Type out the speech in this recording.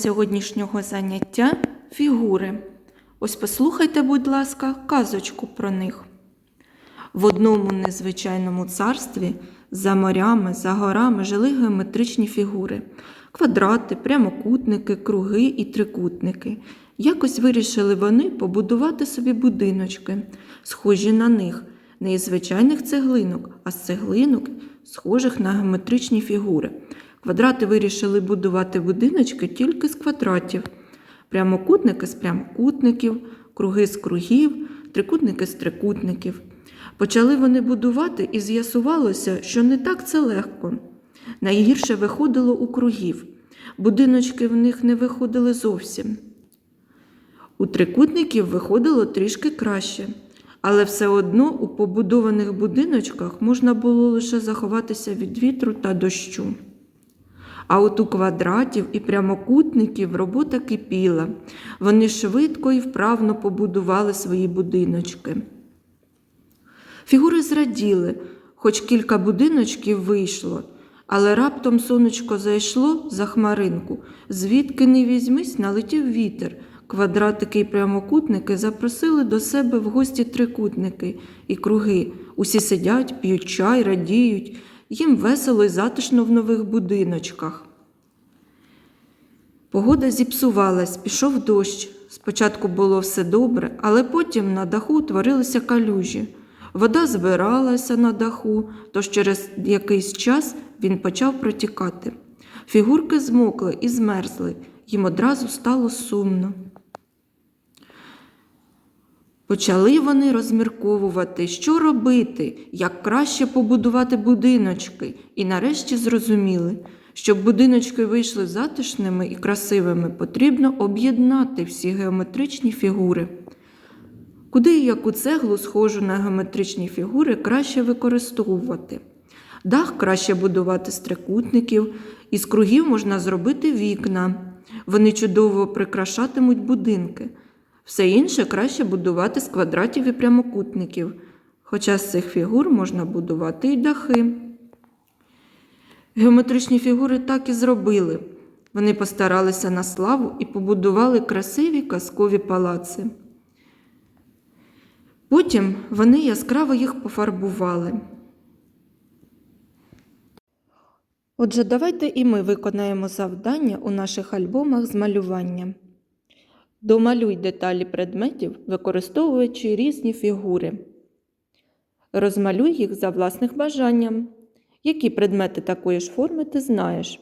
сьогоднішнього заняття фігури. Ось послухайте, будь ласка, казочку про них. В одному незвичайному царстві за морями, за горами жили геометричні фігури: квадрати, прямокутники, круги і трикутники. Якось вирішили вони побудувати собі будиночки, схожі на них, не із звичайних цеглинок, а з цеглинок, схожих на геометричні фігури. Квадрати вирішили будувати будиночки тільки з квадратів, прямокутники з прямокутників, круги з кругів, трикутники з трикутників. Почали вони будувати і з'ясувалося, що не так це легко. Найгірше виходило у кругів. Будиночки в них не виходили зовсім. У трикутників виходило трішки краще, але все одно у побудованих будиночках можна було лише заховатися від вітру та дощу. А от у квадратів і прямокутників робота кипіла. Вони швидко і вправно побудували свої будиночки. Фігури зраділи, хоч кілька будиночків вийшло, але раптом сонечко зайшло за хмаринку, звідки не візьмись, налетів вітер. Квадратики і прямокутники запросили до себе в гості трикутники і круги. Усі сидять, п'ють чай, радіють, їм весело і затишно в нових будиночках. Погода зіпсувалась, пішов дощ. Спочатку було все добре, але потім на даху утворилися калюжі. Вода збиралася на даху, тож через якийсь час він почав протікати. Фігурки змокли і змерзли, їм одразу стало сумно. Почали вони розмірковувати, що робити, як краще побудувати будиночки, і нарешті зрозуміли, щоб будиночки вийшли затишними і красивими, потрібно об'єднати всі геометричні фігури. Куди і яку цеглу, схожу на геометричні фігури, краще використовувати. Дах краще будувати з трикутників, із кругів можна зробити вікна. Вони чудово прикрашатимуть будинки. Все інше краще будувати з квадратів і прямокутників, хоча з цих фігур можна будувати і дахи. Геометричні фігури так і зробили. Вони постаралися на славу і побудували красиві казкові палаци. Потім вони яскраво їх пофарбували. Отже, давайте і ми виконаємо завдання у наших альбомах з малювання. Домалюй деталі предметів, використовуючи різні фігури. Розмалюй їх за власним бажанням. Які предмети такої ж форми ти знаєш?